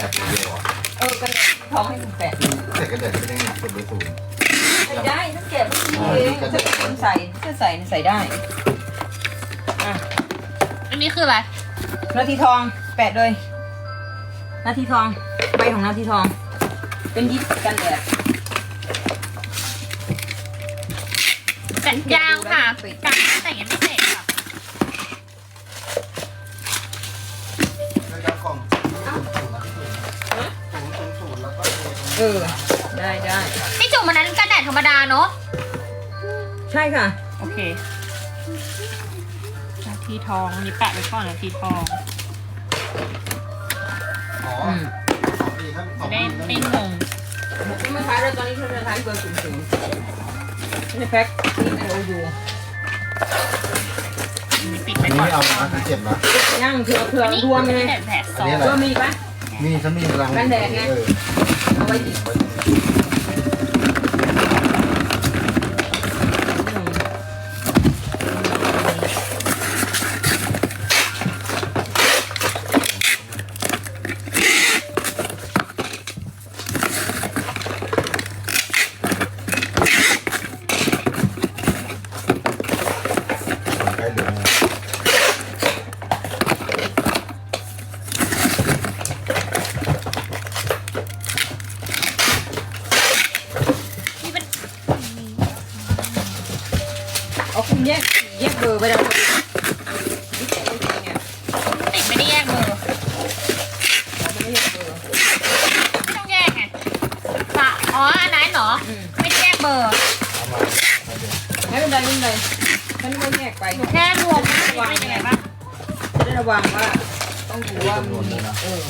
แปดเดียวอะเออกันท้องให้หนึ่งแปดแต่กระแดดไม่ได้หนักเป็นเบอร์ศูนย์ใส่ได้ถ้าแกะไม่ดีเองถ้าเป็นคนใส่ถ้าใส่ใส่ได้อะอันนี้คืออะไรนาทีทองแปดเลยนาทีทองใบของนาทีทอง เป็นยิปกันแดดแต่ยางค่ะการแต่งยังไม่เสร็จค่ะแล้วกล่อง เออ ได้ได้ พี่จุ๋มมันนั้นกันแดดธรรมดาเนาะ ใช่ค่ะ โอเค นาทีทองอันนี้แปะไว้ก่อนนาทีทองอ๋ออืมสองปีครับสอจะงได้ปีไม่งงผมไม่ขายแล้วตอนนี้ฉันจะขายเบอร์ศูนย์ศูนย์นี่แพ็คนี่ไอโอยูอันนี้ปิดอัไว้นนี้ก่อไม่นเอานะอันเจ็บนะ ย่างเถื่อเถื่ออันนี้รวมเลยแดดแผลซออันนี้งอะไรเบอร์มีอีกปะ มีฉันมีรังกันแดดไง เออ เอา แยกแยกเบอร์ไปแล้วแกะจริงๆเนี่ยติดไม่ได้แยกมือเราไม่ได้แยกเบอร์ไม่ต้องแยกไงปะอ๋ออันนั้นเหรออืมไม่ได้แยกเบอร์เอามาเอาเดี๋ยวไม่เป็นไรไม่เป็นไรฉันไม่แยกไปหนูแค่รวมว่าเป็นยังไงบ้างจะได้ระวังว่าต้องดูว่ามีเออ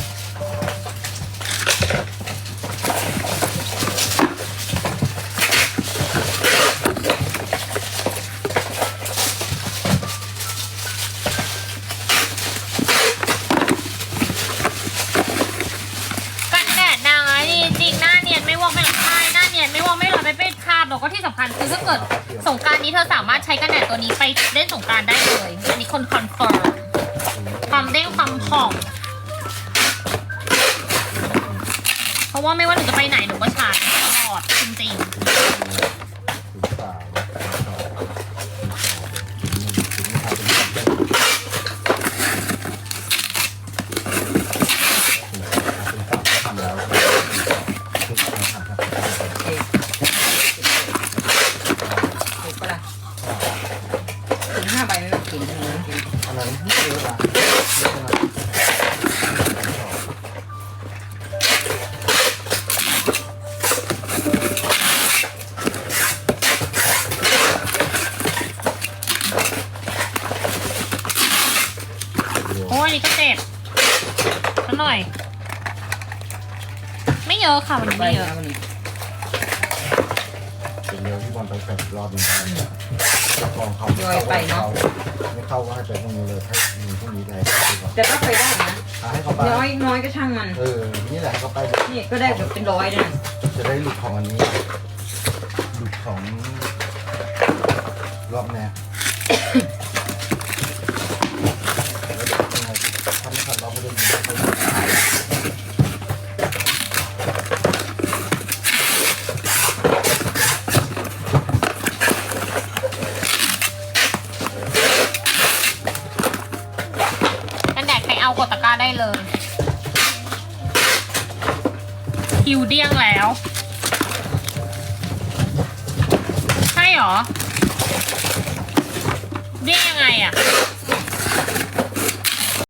แล้วก็ที่สำคัญคือถ้าเกิดสงกรารนี้เธอสามารถใช้กันแดดตัวนี้ไปเล่นสงกรารได้เลย อันนี้คนคอนเฟิร์มความเด้งความผ่องเพราะว่าไม่ว่าหนูจะไปไหนหนูก็ชาร์จตลอดจริงๆนย์สามศูนย์สองศูนย์สองศูนย์ห้าศูนย์หกศูนย์เจ็ดศูนย์แปดศูนย์เก้าทำแล้วศูนย์สองศูนย์สามทำแล้ว โอเคถูกปะล่ะถึงห้าใบไม่ต้องกินเลย อันนั้นไม่เยอะนะเยอะนะ ๆ โอ้ยอันนี้ก็เจ็บสักหน่อย ไม่เยอะค่ะวันนี้ไม่เยอะเอาวันเดียวที่ อลไปแข่งรอบหนึงนะกองเขาไม่เข้าไม่เข้าก็ให้ไปพรุ่งนี้เลยให้มีพรุ่งนี้ได้ดีกว่าแต่ก็ไปได้นะอะให้เขาไปน้อยน้อยก็ช่างมัน เออนี่แหละเขาไปนี่ก็ได้แบบเป็นร้อยนะจะได้หลุดของอันนี้หลุดของรอบแน เอากดตะกร้าได้เลยคิวเดี้ยงแล้ว ใช่หรอเดี้ยงยังไงอะ